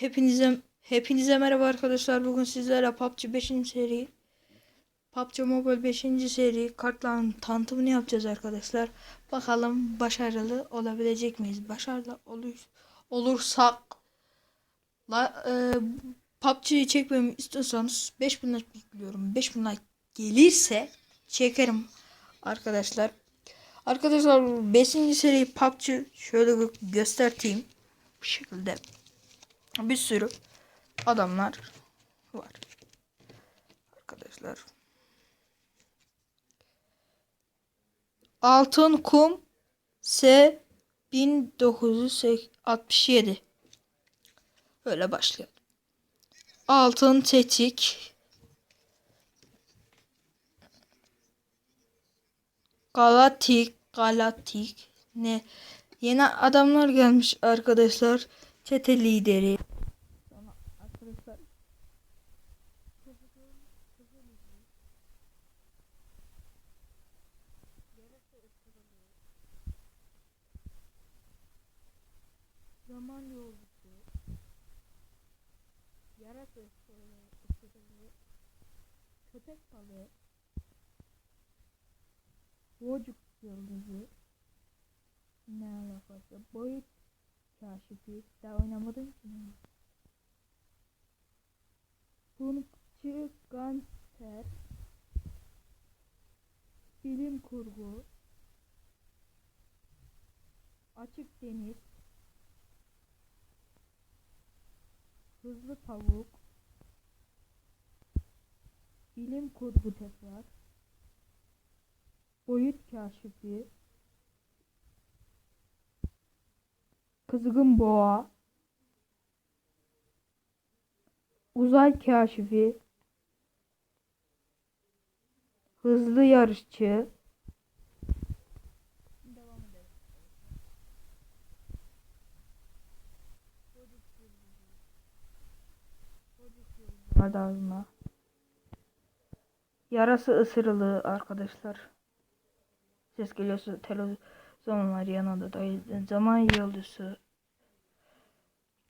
Hepinize hepinize merhaba arkadaşlar. Bugün sizlerle PUBG 5. seri PUBG Mobile 5. seri kartların tanıtımını yapacağız arkadaşlar. Bakalım başarılı olabilecek miyiz? Başarılı olur, olursak la, e, PUBG'yi çekmemi istiyorsanız 5000 like bekliyorum. 5000 like gelirse çekerim arkadaşlar. Arkadaşlar 5. seri PUBG şöyle gö- göstereyim. Bu şekilde bir sürü adamlar var. Arkadaşlar. Altın kum S 1967. Öyle başlayalım. Altın tetik. Galatik, Galatik. Ne? Yeni adamlar gelmiş arkadaşlar. Çete lideri. Arkadaşlar zaman yolcusu. Yarasa ısırığı köpek balığı. Vocuk yıldızı. Ne alakası? Boyut kaşifi daha oynamadım ki. Punkçı Ganser Bilim kurgu Açık deniz Hızlı tavuk Bilim kurgu tekrar Boyut kaşifi Kızgın boğa Uzay kaşifi Hızlı yarışçı. Ardağına. Yarası ısırılı arkadaşlar. Ses geliyorsa televizyon var yanında da zaman yıldızı.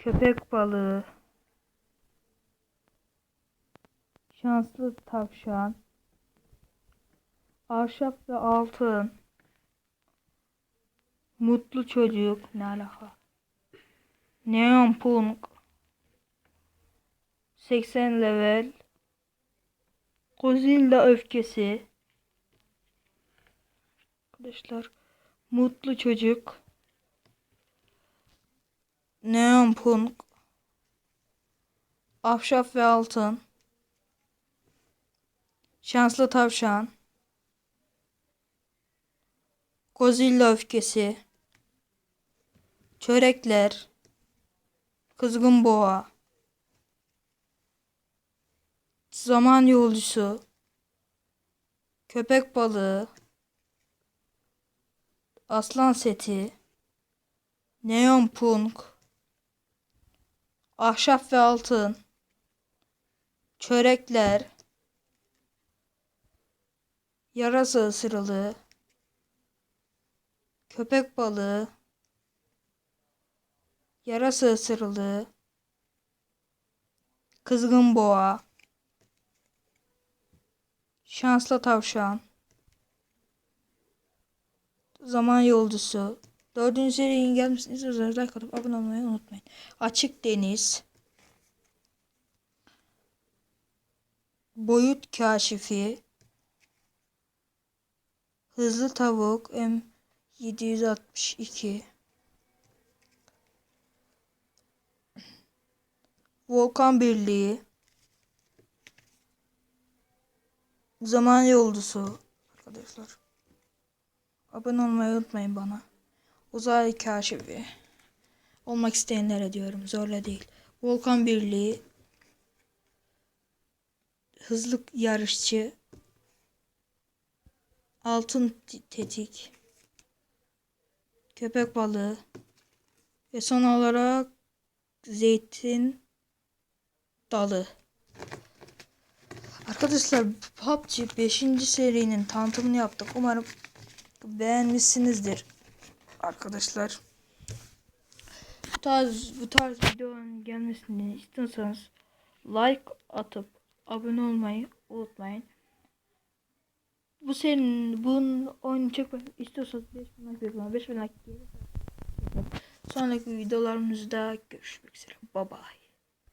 Köpek balığı. Şanslı tavşan. Ahşap ve altın. Mutlu çocuk. Ne alaka? Neon punk. 80 level. Godzilla öfkesi. Arkadaşlar. Mutlu çocuk. Neon punk. Ahşap ve altın. Şanslı tavşan. Godzilla öfkesi. Çörekler. Kızgın boğa. Zaman yolcusu. Köpek balığı. Aslan seti. Neon punk. Ahşap ve altın. Çörekler. Yarasa ısırılı. Köpek balığı. Yarasa ısırılı. Kızgın boğa. Şanslı tavşan. Zaman yolcusu. Dördüncü serinin gelmesini istiyorsanız like atıp abone olmayı unutmayın. Açık deniz. Boyut kaşifi. Hızlı tavuk M762. Volkan Birliği. Zaman yolcusu arkadaşlar. Abone olmayı unutmayın bana. Uzay kaşifi. Olmak isteyenlere diyorum. Zorla değil. Volkan Birliği. Hızlı yarışçı. Altın tetik. Köpek balığı. Ve son olarak zeytin dalı. Arkadaşlar PUBG 5. serinin tanıtımını yaptık. Umarım beğenmişsinizdir. Arkadaşlar. tarz bu tarz videoların gelmesini istiyorsanız like atıp abone olmayı unutmayın. Bu senin bunun oyunu çekmek istiyorsanız 5000 like bekliyorum. 5000 like gelirse Sonraki videolarımızda görüşmek üzere. Bye bye.